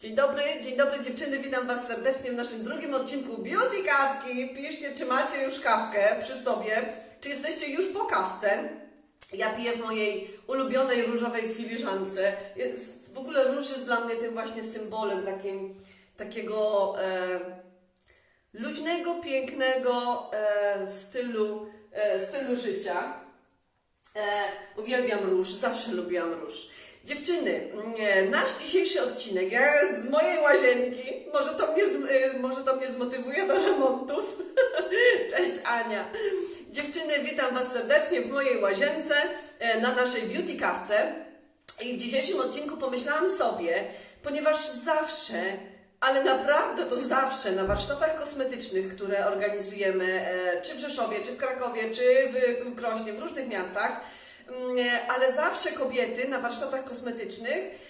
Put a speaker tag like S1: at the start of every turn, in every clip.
S1: Dzień dobry, dzień dobry dziewczyny, witam Was serdecznie w naszym drugim odcinku Beauty Kawki. Piszcie, czy macie już kawkę przy sobie, czy jesteście już po kawce. Ja piję w mojej ulubionej różowej filiżance. Jest, w ogóle róż jest dla mnie tym właśnie symbolem takim, takiego e, luźnego, pięknego e, stylu, e, stylu życia. E, uwielbiam róż, zawsze lubiłam róż. Dziewczyny, mm, nasz dzisiejszy odcinek, ja z mojej łazienki, może to mnie, e, może to mnie zmotywuje do remontów. Cześć Ania. Dziewczyny, witam Was serdecznie w mojej łazience e, na naszej beauty kawce. I w dzisiejszym odcinku pomyślałam sobie, ponieważ zawsze, ale naprawdę to zawsze na warsztatach kosmetycznych, które organizujemy e, czy w Rzeszowie, czy w Krakowie, czy w Krośnie, w różnych miastach, e, ale zawsze kobiety na warsztatach kosmetycznych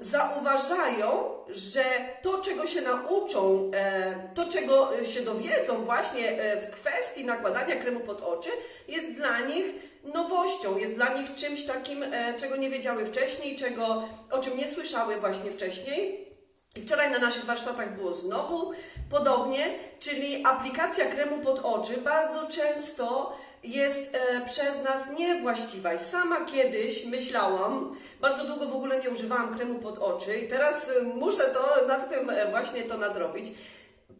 S1: zauważają, że to, czego się nauczą, e, to, czego e, się dowiedzą właśnie e, w kwestii nakładania kremu pod oczy, jest dla nich nowością, jest dla nich czymś takim, e, czego nie wiedziały wcześniej, czego, o czym nie słyszały właśnie wcześniej. I wczoraj na naszych warsztatach było znowu podobnie, czyli aplikacja kremu pod oczy bardzo często jest e, przez nas niewłaściwa. I sama kiedyś myślałam, bardzo długo w ogóle nie używałam kremu pod oczy i teraz e, muszę to nad tym e, właśnie to nadrobić,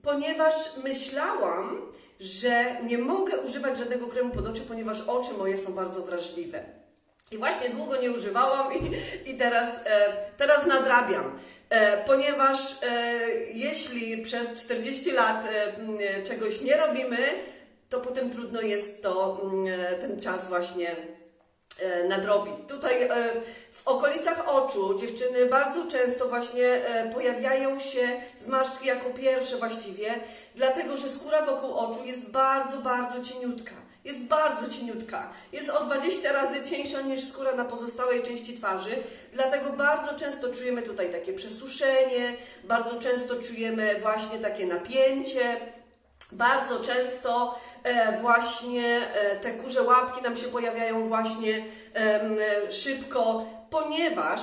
S1: ponieważ myślałam, że nie mogę używać żadnego kremu pod oczy, ponieważ oczy moje są bardzo wrażliwe. I właśnie długo nie używałam i, i teraz, e, teraz nadrabiam. E, ponieważ e, jeśli przez 40 lat e, czegoś nie robimy, to potem trudno jest to m, e, ten czas właśnie e, nadrobić. Tutaj e, w okolicach oczu dziewczyny bardzo często właśnie pojawiają się zmarszczki jako pierwsze właściwie, dlatego że skóra wokół oczu jest bardzo, bardzo cieniutka. Jest bardzo cieniutka. Jest o 20 razy cieńsza niż skóra na pozostałej części twarzy, dlatego bardzo często czujemy tutaj takie przesuszenie, bardzo często czujemy właśnie takie napięcie, bardzo często e, właśnie e, te kurze łapki nam się pojawiają właśnie e, szybko, ponieważ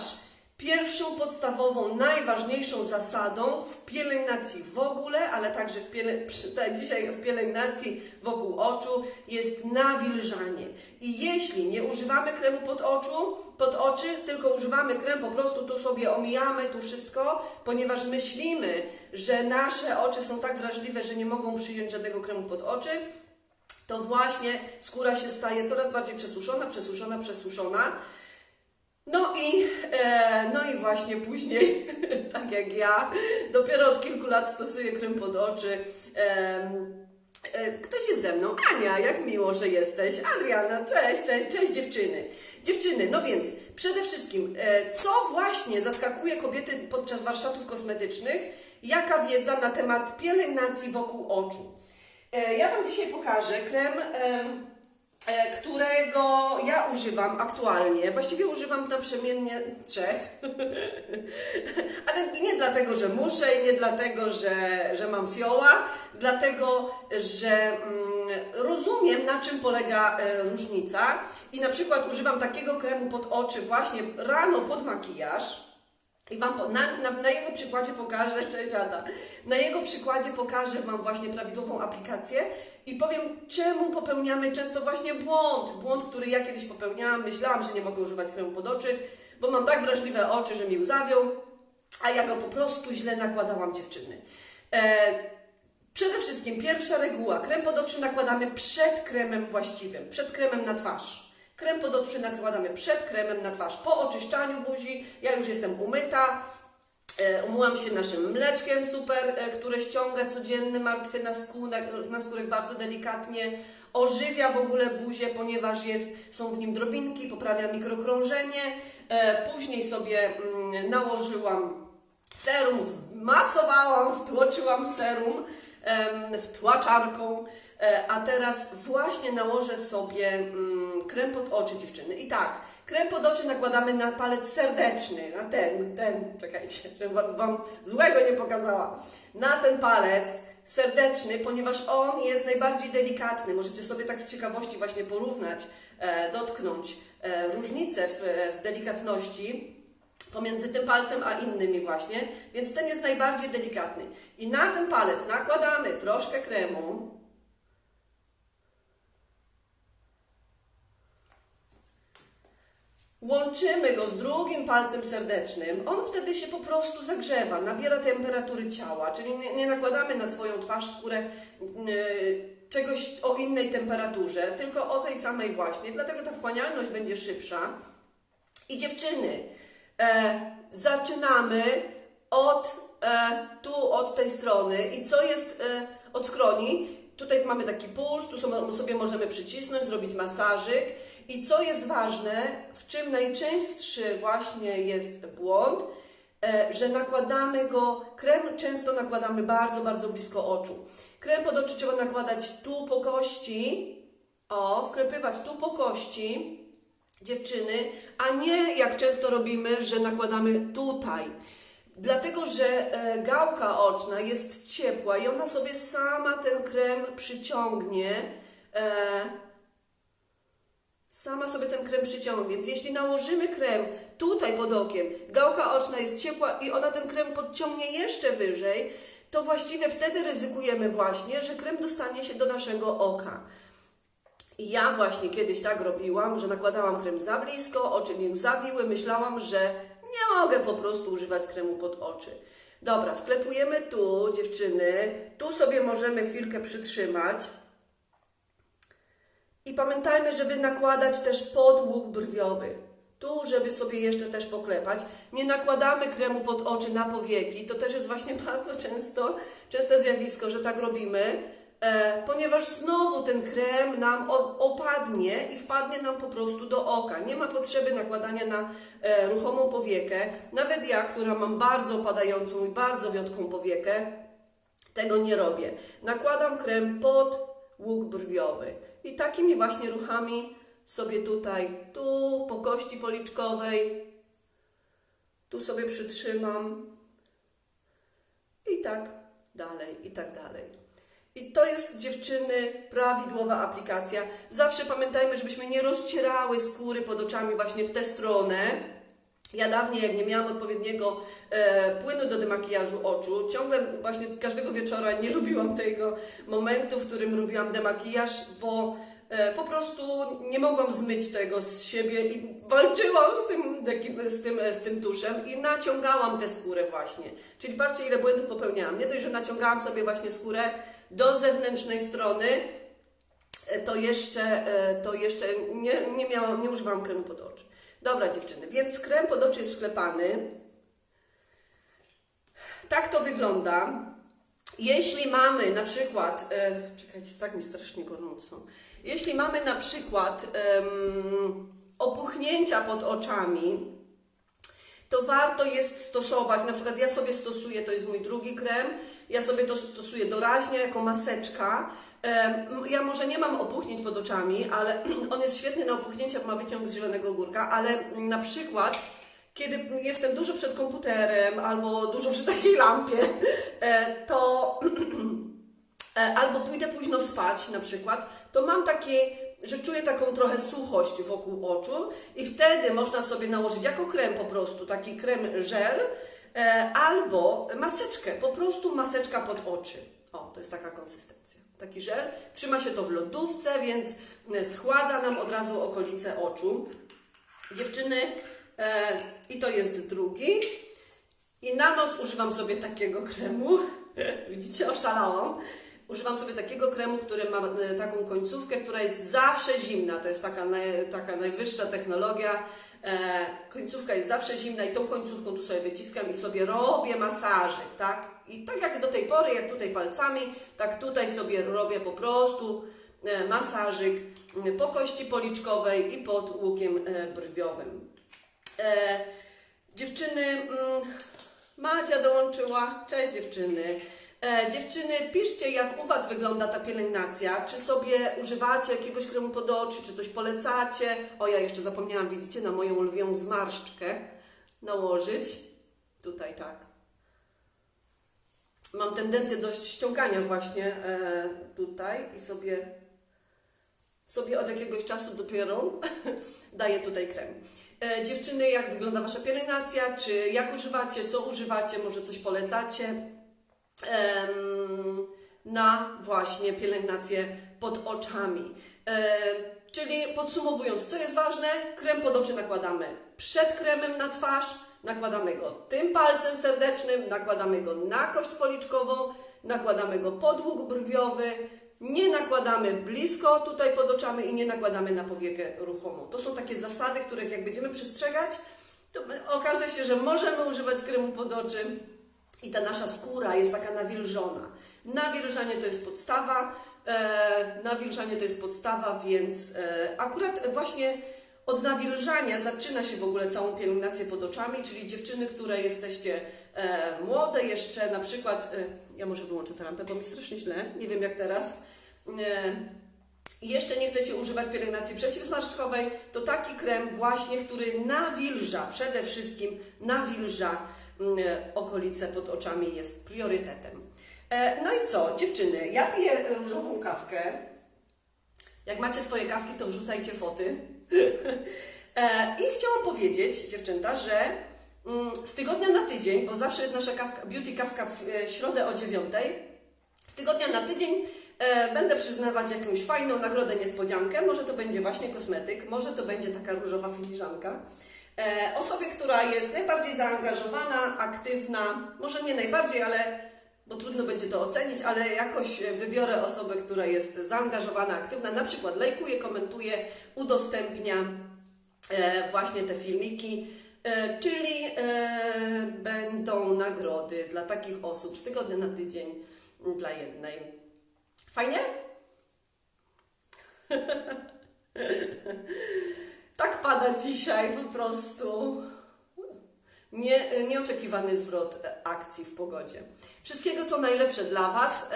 S1: pierwszą podstawową, najważniejszą zasadą w pielęgnacji w ogóle, ale także w piele, dzisiaj w pielęgnacji wokół oczu jest nawilżanie. I jeśli nie używamy kremu pod oczu, pod oczy, tylko używamy krem, po prostu tu sobie omijamy tu wszystko, ponieważ myślimy, że nasze oczy są tak wrażliwe, że nie mogą przyjąć żadnego kremu pod oczy, to właśnie skóra się staje coraz bardziej przesuszona, przesuszona, przesuszona. No i, e, no i właśnie później, tak jak ja, dopiero od kilku lat stosuję krem pod oczy. Em, e, ktoś jest ze mną. Ania, jak miło, że jesteś. Adriana, cześć, cześć, cześć dziewczyny. Dziewczyny, no więc przede wszystkim, e, co właśnie zaskakuje kobiety podczas warsztatów kosmetycznych? Jaka wiedza na temat pielęgnacji wokół oczu? E, Ja Wam dzisiaj pokażę krem, em, e, którego ja używam aktualnie. Właściwie używam naprzemiennie trzech. Ale nie dlatego, że muszę i nie dlatego, że, że mam fioła, dlatego, że mm, rozumiem, na czym polega e, różnica. I na przykład używam takiego kremu pod oczy właśnie rano pod makijaż. I Wam po, na, na, na jego przykładzie pokażę, cześć Ada, na jego przykładzie pokażę Wam właśnie prawidłową aplikację i powiem, czemu popełniamy często właśnie błąd. Błąd, który ja kiedyś popełniałam, myślałam, że nie mogę używać kremu pod oczy, bo mam tak wrażliwe oczy, że mi łzawią, a ja go po prostu źle nakładałam dziewczyny. E, Przede wszystkim pierwsza reguła. Krem pod oczy nakładamy przed kremem właściwym, przed kremem na twarz. Krem pod oczy nakładamy przed kremem na twarz. Po oczyszczaniu buzi, ja już jestem umyta, e, umyłam się naszym mleczkiem super, e, które ściąga codzienny martwy naskórek, naskórek bardzo delikatnie, ożywia w ogóle buzię, ponieważ jest, są w nim drobinki, poprawia mikrokrążenie. E, Później sobie mm, nałożyłam serum, masowałam, wtłoczyłam serum wtłaczarką, a teraz właśnie nałożę sobie mm, krem pod oczy dziewczyny. I tak, krem pod oczy nakładamy na palec serdeczny, na ten, ten, czekajcie, żebym wam, wam złego nie pokazała, na ten palec serdeczny, ponieważ on jest najbardziej delikatny. Możecie sobie tak z ciekawości właśnie porównać, e, dotknąć e, różnice w, w delikatności pomiędzy tym palcem a innymi właśnie, więc ten jest najbardziej delikatny. I na ten palec nakładamy troszkę kremu. Łączymy go z drugim palcem serdecznym. On wtedy się po prostu zagrzewa, nabiera temperatury ciała, czyli nie, nie nakładamy na swoją twarz, skórę yy, czegoś o innej temperaturze, tylko o tej samej właśnie. Dlatego ta wchłanialność będzie szybsza. I dziewczyny, e, zaczynamy od e, tu, od tej strony. I co jest e, od skroni? Tutaj mamy taki puls, tu sobie, możemy przycisnąć, zrobić masażyk. I co jest ważne, w czym najczęstszy właśnie jest błąd, e, że nakładamy go, krem często nakładamy bardzo, bardzo blisko oczu. Krem pod oczy trzeba nakładać tu po kości, o, wklepywać tu po kości, dziewczyny, a nie jak często robimy, że nakładamy tutaj. Dlatego, że e, gałka oczna jest ciepła i ona sobie sama ten krem przyciągnie. E, sama sobie ten krem przyciągnie. Więc jeśli nałożymy krem tutaj pod okiem, gałka oczna jest ciepła i ona ten krem podciągnie jeszcze wyżej, to właściwie wtedy ryzykujemy właśnie, że krem dostanie się do naszego oka. I ja właśnie kiedyś tak robiłam, że nakładałam krem za blisko, oczy mnie zawiły, myślałam, że nie mogę po prostu używać kremu pod oczy. Dobra, wklepujemy tu, dziewczyny, tu sobie możemy chwilkę przytrzymać. I pamiętajmy, żeby nakładać też pod łuk brwiowy. Tu, żeby sobie jeszcze też poklepać. Nie nakładamy kremu pod oczy na powieki. To też jest właśnie bardzo często, częste zjawisko, że tak robimy, ponieważ znowu ten krem nam opadnie i wpadnie nam po prostu do oka. Nie ma potrzeby nakładania na e, ruchomą powiekę. Nawet ja, która mam bardzo opadającą i bardzo wiotką powiekę, tego nie robię. Nakładam krem pod łuk brwiowy. I takimi właśnie ruchami sobie tutaj, tu po kości policzkowej, tu sobie przytrzymam i tak dalej, i tak dalej. I to jest dziewczyny prawidłowa aplikacja. Zawsze pamiętajmy, żebyśmy nie rozcierały skóry pod oczami właśnie w tę stronę. Ja dawniej, jak nie miałam odpowiedniego e, płynu do demakijażu oczu, ciągle właśnie każdego wieczora nie lubiłam tego momentu, w którym robiłam demakijaż, bo e, po prostu nie mogłam zmyć tego z siebie i walczyłam z tym, z tym, z tym tuszem i naciągałam tę skórę właśnie. Czyli patrzcie, ile błędów popełniałam. Nie dość, że naciągałam sobie właśnie skórę do zewnętrznej strony, e, to jeszcze, e, to jeszcze nie, nie, nie używałam kremu pod oczy. Dobra dziewczyny, więc krem pod oczy jest sklepany. Tak to wygląda. Jeśli mamy na przykład, e, czekajcie, tak mi strasznie gorąco. Jeśli mamy na przykład em, opuchnięcia pod oczami, to warto jest stosować, na przykład ja sobie stosuję, to jest mój drugi krem, ja sobie to stosuję doraźnie jako maseczka. Ja może nie mam opuchnięć pod oczami, ale on jest świetny na opuchnięcia, ma wyciąg z zielonego górka, ale na przykład kiedy jestem dużo przed komputerem albo dużo przy takiej lampie, e, to e, albo pójdę późno spać na przykład, to mam takie, że czuję taką trochę suchość wokół oczu i wtedy można sobie nałożyć jako krem po prostu, taki krem żel e, albo maseczkę, po prostu maseczka pod oczy. O, to jest taka konsystencja. Taki żel. Trzyma się to w lodówce, więc e, schładza nam od razu okolice oczu. Dziewczyny, e, i to jest drugi. I na noc używam sobie takiego kremu. Widzicie, oszalałam. Używam sobie takiego kremu, który ma e, taką końcówkę, która jest zawsze zimna. To jest taka, naj, taka najwyższa technologia. E, końcówka jest zawsze zimna i tą końcówką tu sobie wyciskam i sobie robię masażyk, tak? I tak jak do tej pory, jak tutaj palcami, tak tutaj sobie robię po prostu e, masażyk m, po kości policzkowej i pod łukiem e, brwiowym. E, dziewczyny, mm, Madzia dołączyła. Cześć dziewczyny. E, dziewczyny, piszcie jak u Was wygląda ta pielęgnacja. Czy sobie używacie jakiegoś kremu pod oczy, czy coś polecacie? O, ja jeszcze zapomniałam, widzicie, na moją lwią zmarszczkę nałożyć. Tutaj tak. Mam tendencję do ściągania właśnie e, tutaj i sobie sobie od jakiegoś czasu dopiero daję tutaj krem. E, dziewczyny, jak wygląda Wasza pielęgnacja, czy jak używacie, co używacie, może coś polecacie na właśnie pielęgnację pod oczami. Czyli podsumowując, co jest ważne, krem pod oczy nakładamy przed kremem na twarz, nakładamy go tym palcem serdecznym, nakładamy go na kość policzkową, nakładamy go pod łuk brwiowy, nie nakładamy blisko tutaj pod oczami i nie nakładamy na powiekę ruchomą. To są takie zasady, których jak będziemy przestrzegać, to okaże się, że możemy używać kremu pod oczy i ta nasza skóra jest taka nawilżona. Nawilżanie to jest podstawa, e, nawilżanie to jest podstawa, więc e, akurat właśnie od nawilżania zaczyna się w ogóle całą pielęgnację pod oczami, czyli dziewczyny, które jesteście e, młode jeszcze, na przykład, e, ja może wyłączę tę lampę, bo mi strasznie źle, nie wiem jak teraz, e, jeszcze nie chcecie używać pielęgnacji przeciwzmarszczkowej, to taki krem właśnie, który nawilża, przede wszystkim nawilża okolice pod oczami jest priorytetem. E, No i co, dziewczyny, ja piję różową kawkę. Jak macie swoje kawki, to wrzucajcie foty. E, I chciałam powiedzieć, dziewczęta, że mm, z tygodnia na tydzień, bo zawsze jest nasza kawka, beauty kawka w e, środę o dziewiątej, z tygodnia na tydzień e, będę przyznawać jakąś fajną nagrodę niespodziankę. Może to będzie właśnie kosmetyk, może to będzie taka różowa filiżanka. E, osobie, która jest najbardziej zaangażowana, aktywna, może nie najbardziej, ale bo trudno będzie to ocenić, ale jakoś wybiorę osobę, która jest zaangażowana, aktywna, na przykład lajkuje, komentuje, udostępnia e, właśnie te filmiki. E, czyli będą nagrody dla takich osób z tygodnia na tydzień dla jednej. Fajnie? Pada dzisiaj po prostu. Nie, nieoczekiwany zwrot e, akcji w pogodzie. Wszystkiego co najlepsze dla Was.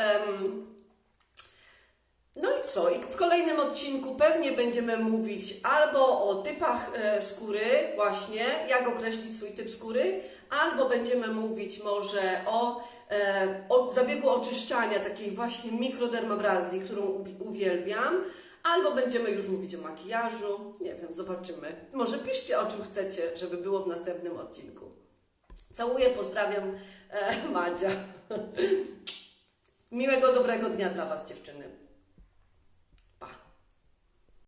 S1: No i co? I w kolejnym odcinku pewnie będziemy mówić albo o typach e, skóry, właśnie, jak określić swój typ skóry, albo będziemy mówić może o, e, o zabiegu oczyszczania, takiej właśnie mikrodermabrazji, którą uwielbiam, albo będziemy już mówić o makijażu. Nie wiem, zobaczymy. Może piszcie o czym chcecie, żeby było w następnym odcinku. Całuję, pozdrawiam, e, Madzia. Miłego, dobrego dnia dla Was, dziewczyny.